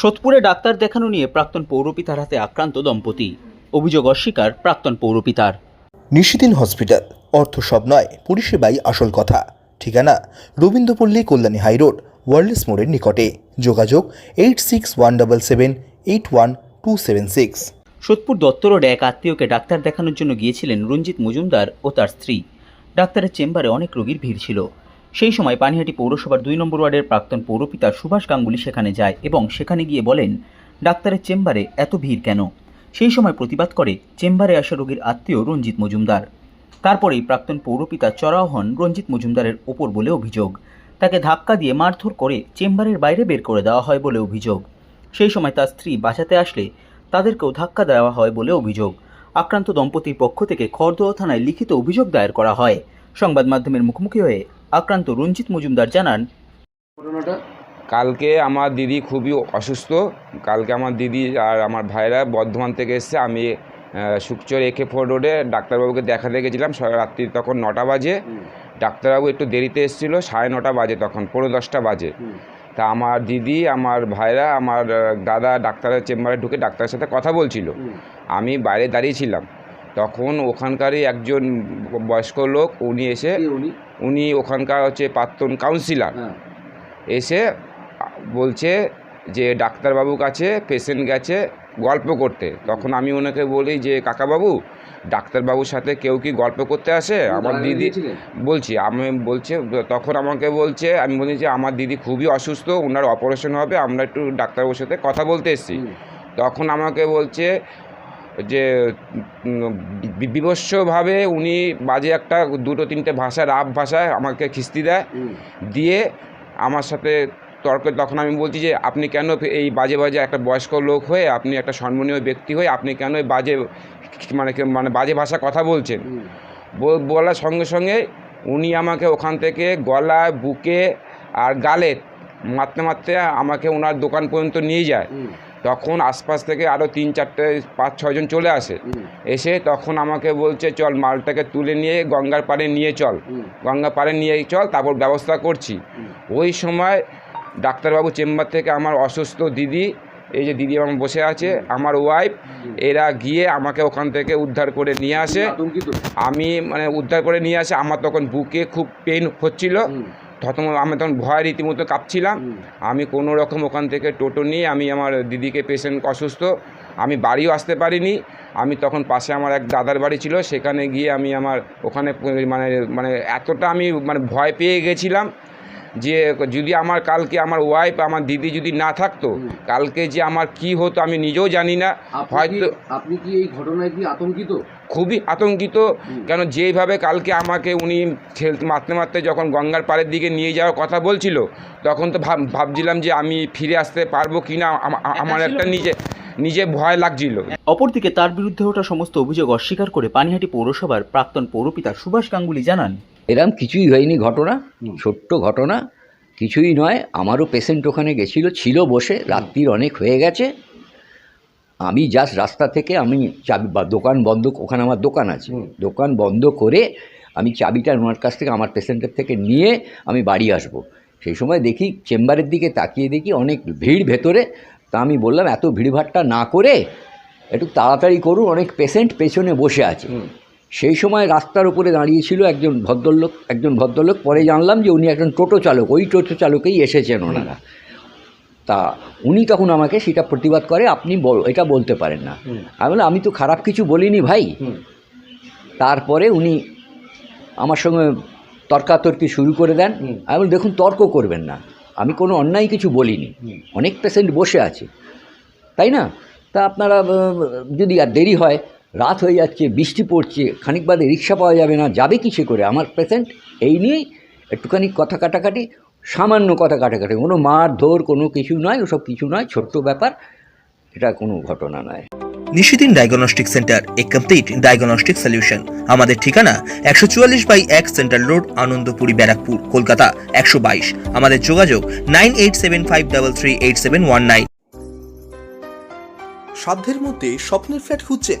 সোদপুরে doctor দেখানো নিয়ে প্রাক্তন পৌরপিতার হাতে আক্রান্ত দম্পতি। অভিযোগ অস্বীকার প্রাক্তন পৌরপিতার। নিশিদিন হসপিটাল। অর্থ সব নয় পরিষেবাই আসল কথা। ঠিকানা রবীন্দ্রপল্লী কল্যাণী হাইরোড ওয়ার্ল্ডস মোড়ের নিকটে। যোগাযোগ eight six one double seven eight one two seven six. Sodepur Dutta রোডে এক আত্মীয়কে ডাক্তার দেখানোর জন্য গিয়েছিলেন রঞ্জিত মজুমদার ও তার স্ত্রী। ডাক্তারের চেম্বারে অনেক রোগীর ভিড় ছিল। সেই সময় পানিহাটি পৌরসভার দুই নম্বর ওয়ার্ডের প্রাক্তন পৌরপিতা সুভাষ গাঙ্গুলি সেখানে যায় এবং সেখানে গিয়ে বলেন, ডাক্তারের চেম্বারে এত ভিড় কেন? সেই সময় প্রতিবাদ করে, চেম্বারে আসা রোগীর আত্মীয় রঞ্জিত মজুমদার। তারপরেই প্রাক্তন পৌরপিতা চড়াও হন রঞ্জিত মজুমদারের ওপর বলে অভিযোগ। তাকে ধাক্কা দিয়ে মারধর করে চেম্বারের বাইরে বের করে দেওয়া হয় বলে অভিযোগ। সেই সময় তার স্ত্রী বাঁচাতে আসলে তাদেরকেও ধাক্কা দেওয়া হয় বলে অভিযোগ। আক্রান্ত দম্পতির পক্ষ থেকে খড়দহ থানায় লিখিত অভিযোগ দায়ের করা হয়। সংবাদ মাধ্যমের মুখোমুখি হয়ে আক্রান্ত রঞ্জিত মজুমদার জানান কালকে আমার দিদি খুবই অসুস্থ। কালকে আমার দিদি আর আমার ভাইরা বর্ধমান থেকে এসছে। আমি সুকচর একে ফোর রোডে ডাক্তারবাবুকে দেখাতে গেছিলাম। রাত্রি তখন নটা বাজে। ডাক্তারবাবু একটু দেরিতে এসেছিল সাড়ে নটা বাজে তখন পনেরো দশটা বাজে। তা আমার দিদি আমার ভাইরা আমার দাদা ডাক্তারের চেম্বারে ঢুকে ডাক্তারের সাথে কথা বলছিল। আমি বাইরে দাঁড়িয়েছিলাম তখন ওখানকারই একজন বয়স্ক লোক উনি এসে উনি ওখানকার হচ্ছে প্রাক্তন কাউন্সিলর হ্যাঁ। এসে বলছে যে ডাক্তারবাবুর কাছে পেশেন্ট গেছে গল্প করতে। তখন আমি ওনাকে বলি যে কাকাবাবু ডাক্তারবাবুর সাথে কেউ কি গল্প করতে আসে? আমার দিদি বলছি আমি বলছে তখন আমাকে বলছে আমি বলি যে আমার দিদি খুবই অসুস্থ ওনার অপারেশন হবে আমরা একটু ডাক্তারবাবুর সাথে কথা বলতে এসেছি। তখন আমাকে বলছে যে বিভৎসভাবে উনি বাজে একটা দুটো তিনটে ভাষা রাব ভাষায় আমাকে খিস্তি দেয়। দিয়ে আমার সাথে তর্ক তখন আমি বলছি যে আপনি কেন এই বাজে বাজে একটা বয়স্ক লোক হয়ে আপনি একটা সম্মানীয় ব্যক্তি হয়ে আপনি কেন এই বাজে মানে মানে বাজে ভাষা কথা বলছেন? বলার সঙ্গে সঙ্গে উনি আমাকে ওখান থেকে গলা বুকে আর গালে মারতে মারতে আমাকে ওনার দোকান পর্যন্ত নিয়ে যায়। তখন আশপাশ থেকে আরও তিন চারটে পাঁচ ছয়জন চলে আসে। এসে তখন আমাকে বলছে চল মালটাকে তুলে নিয়ে গঙ্গার পাড়ে নিয়ে চল। গঙ্গা পাড়ে নিয়ে চল তারপর ব্যবস্থা করছি। ওই সময় ডাক্তারবাবু চেম্বার থেকে আমার অসুস্থ দিদি এই যে দিদি আমার বসে আছে আমার ওয়াইফ এরা গিয়ে আমাকে ওখান থেকে উদ্ধার করে নিয়ে আসে। আমি মানে উদ্ধার করে নিয়ে আসে। আমার তখন বুকে খুব পেন হচ্ছিল। তখন আমি তখন ভয় রীতিমতো কাঁপছিলাম। আমি কোনো রকম ওখান থেকে টোটো নিয়ে আমি আমার দিদিকে পেশেন্ট অসুস্থ আমি বাড়িও আসতে পারিনি। আমি তখন পাশে আমার এক দাদার বাড়ি ছিল সেখানে গিয়ে আমি আমার ওখানে মানে মানে এতটা আমি মানে ভয় পেয়ে গেছিলাম যে যদি আমার কালকে আমার ওয়াইফ আমার দিদি যদি না থাকতো কালকে যে আমার কি হতো আমি নিজেও জানি না। আপনি হয়তো আপনি কি এই ঘটনায় কি আতঙ্কিত? খুবই আতঙ্কিত। কেন যেইভাবে কালকে আমাকে উনি ঠেলতে মারতে মারতে যখন গঙ্গার পাড়ের দিকে নিয়ে যাওয়ার কথা বলছিল তখন তো ভাব ভাবছিলাম যে আমি ফিরে আসতে পারব কি না আমার একটা নিজে নিজে ভয় লাগছিল। অপরদিকে তার বিরুদ্ধে ওঠা সমস্ত অভিযোগ অস্বীকার করে পানিহাটি পৌরসভার প্রাক্তন পৌরপিতা সুভাষ গাঙ্গুলি জানান এরম কিছুই হয়নি ঘটনা ছোট্ট ঘটনা কিছুই নয় আমারও পেশেন্ট ওখানে গেছিল ছিল বসে রাত্রির অনেক হয়ে গেছে। আমি জাস্ট রাস্তা থেকে আমি চাবি বা দোকান বন্ধ ওখানে আমার দোকান আছে। দোকান বন্ধ করে আমি চাবিটা ওনার কাছ থেকে আমার পেশেন্টের থেকে নিয়ে আমি বাড়ি আসব। সেই সময় দেখি চেম্বারের দিকে তাকিয়ে দেখি অনেক ভিড় ভেতরে। তা আমি বললাম এত ভিড়ভাট্টা না করে একটু তাড়াতাড়ি করুন অনেক পেশেন্ট পেছনে বসে আছে। সেই সময় রাস্তার উপরে দাঁড়িয়েছিল একজন ভদ্রলোক একজন ভদ্রলোক। পরে জানলাম যে উনি একজন টোটো চালক। ওই টোটো চালকেই এসেছেন ওনারা। তা উনি তখন আমাকে সেটা প্রতিবাদ করে আপনি বল- এটা বলতে পারেন না। আমি বললাম আমি তো খারাপ কিছু বলিনি ভাই। তারপরে উনি আমার সঙ্গে তর্কাতর্কি শুরু করে দেন। আমি বললাম, দেখুন তর্ক করবেন না। আমি কোনো অন্যায় কিছু বলিনি। অনেক পেশেন্ট বসে আছে। তাই না? তা আপনারা যদি আর দেরি হয় রাত হয়ে যাচ্ছে বৃষ্টি পড়ছে খানিক বাদে রিক্সা পাওয়া যাবে না যাবে কিসে করে? আমার পেশেন্ট এই নিয়েই একটুখানি কথা কাটাকাটি সামান্য কথা কাটাকাটি কোনো মার ধর কোনো কিছু নয় ওসব কিছু নয় ছোট্ট ব্যাপার এটা কোনো ঘটনা নয়। Nishidin diagnostic centre a complete diagnostic solution আমাদের ঠিকানা একশো চুয়াল্লিশ বাই এক সেন্ট্রাল রোড আনন্দপুরি ব্যারাকপুর কলকাতা একশো বাইশ। আমাদের যোগাযোগ nine eight seven five double three eight seven one nine. সাধ্যের মধ্যে স্বপ্নের ফ্ল্যাট খুঁজছেন?